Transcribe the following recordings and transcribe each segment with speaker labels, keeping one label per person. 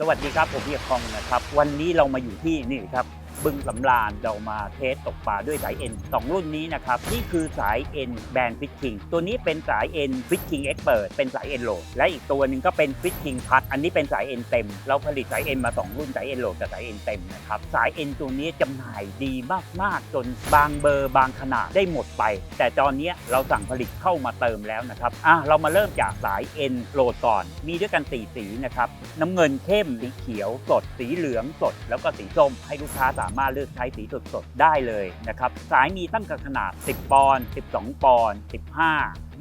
Speaker 1: สวัสดีครับผมพี่คองนะครับ วันนี้เรามาอยู่ที่นี่ครับ บึงสำราญเรามาเทสตกปลาด้วยสายเอ็นสองรุ่นนี้นะครับ นี่คือสายเอ็นแบรนด์ฟิชคิงตัวนี้เป็นสายเอ็นฟิชคิงเอ็กเปิดเป็นสายเอ็นโหลดและอีกตัวหนึ่งก็เป็นฟิชคิงพัดอันนี้เป็นสายเอ็นเต็ม เราผลิตสายเอ็นมา 2 รุ่นสายเอ็นโหลดกับสายเอ็นเต็มนะครับสายเอ็นตัวนี้จำหน่ายดีมากๆ จนบางเบอร์บางขนาดได้หมดไป แต่ตอนนี้เราสั่งผลิตเข้ามาเติมแล้วนะครับอะเรามาเริ่มจากสายเอ็นโหลดก่อน มีด้วยกันสี่สีนะครับน้ำเงินเข้มสีเขียวสดสีเหลืองสด แล้วก็สีส้มให้ลูกค้าสามารถเลือกใช้สีสดๆได้เลยนะครับ สายมีตั้งแต่ขนาด 10 ปอนด์ 12 ปอนด์ 15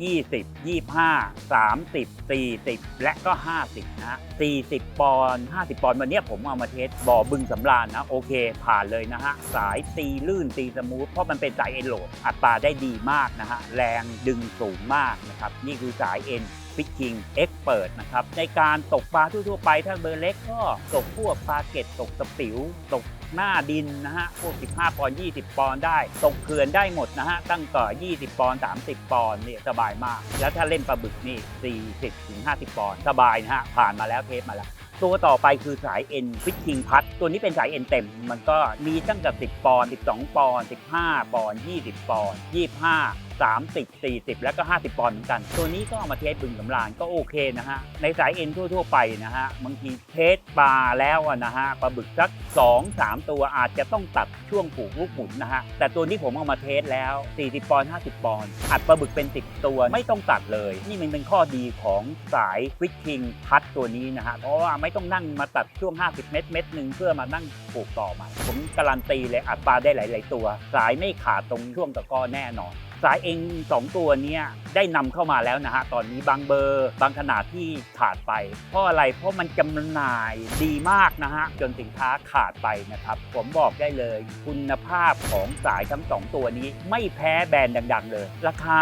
Speaker 1: 20 25 30 40 และก็ 50 นะฮะ 40 ปอนด์ 50 ปอนด์ วันนี้ผมเอามาเทสบ่อบึงสำราญนะ โอเค ผ่านเลยนะฮะ สายตีลื่นตีสมูท เพราะมันเป็นสายเอ็นโหลด อัตราได้ดีมากนะฮะ แรงดึงสูงมากนะครับ นี่คือสายเอ็น ฟิชคิงเอ็กเปิดนะครับในการตกปลาทั่วๆไปถ้าเบอร์เล็กก็ตกพวกปลาเก็ดตกสปิวตกหน้าดินนะฮะพวก 15 ปอนด์ 20 ปอนด์ได้ ตกเขื่อนได้หมดนะฮะ ตั้งแต่ 20 ปอนด์ 30 ปอนด์เนี่ยสบายมาก แล้วถ้าเล่นปลาบึกนี่ 40 ถึง 50 ปอนด์ สบายนะฮะ ผ่านมาแล้วเทปมาแล้วตัวต่อไปคือสายเอ็นฟิชคิงพัดตัวนี้เป็นสายเอ็นเต็ม มันก็มีตั้งแต่ 10 ปอนด์ 12 ปอนด์ 15 ปอนด์ 20 ปอนด์ 25 30 40 แล้วก็ 50 ปอนด์เหมือนกัน ตัวนี้ก็เอามาเทสบึงสำราญก็โอเคนะฮะ ในสายเอ็นทั่ว ๆ ไปนะฮะ บางทีเทสปลาแล้วอะนะฮะปลาบึกสัก 2 3 ตัวอาจจะต้องตัดช่วงผูกลูกหมุนนะฮะ แต่ตัวนี้ผมเอามาเทสแล้ว 40 ปอนด์ 50 ปอนด์ อัดปลาบึกเป็น 10 ตัวไม่ต้องตัดเลย นี่มันเป็นข้อดีของสายฟิชคิงพัดตัวนี้นะฮะ เพราะว่าไม่ต้องนั่งมาตัดช่วง 50 เมตรเม็ดหนึ่งเพื่อมานั่งผูกต่อใหม่ผมการันตีเลยอัดปลาได้หลาย ๆ ตัว สายไม่ขาดตรงช่วงตะก้อแน่นอน สายเองสองตัวนี้ได้นำเข้ามาแล้วนะฮะ ตอนนี้บางเบอร์ บางขนาดที่ขาดไป เพราะอะไร เพราะมันจำหน่ายดีมากนะฮะ จนสินค้าขาดไปนะครับ ผมบอกได้เลย คุณภาพของสายทั้งสองตัวนี้ ไม่แพ้แบรนด์ดัง ๆ เลย ราคา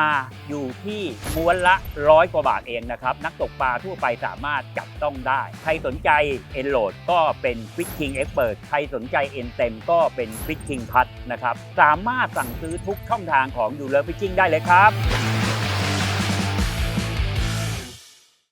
Speaker 1: อยู่ที่ม้วนละร้อยกว่าบาทเองนะครับ นักตกปลาทั่วไปสามารถจับต้องได้ ใครสนใจเอ็นโหลดก็เป็นฟิชคิงเอ็กเปิดใครสนใจเอ็นเต็มก็เป็นฟิชคิงพัดนะครับ สามารถสั่งซื้อทุกช่องทางของยูเลฟิชชิงได้เลยครับ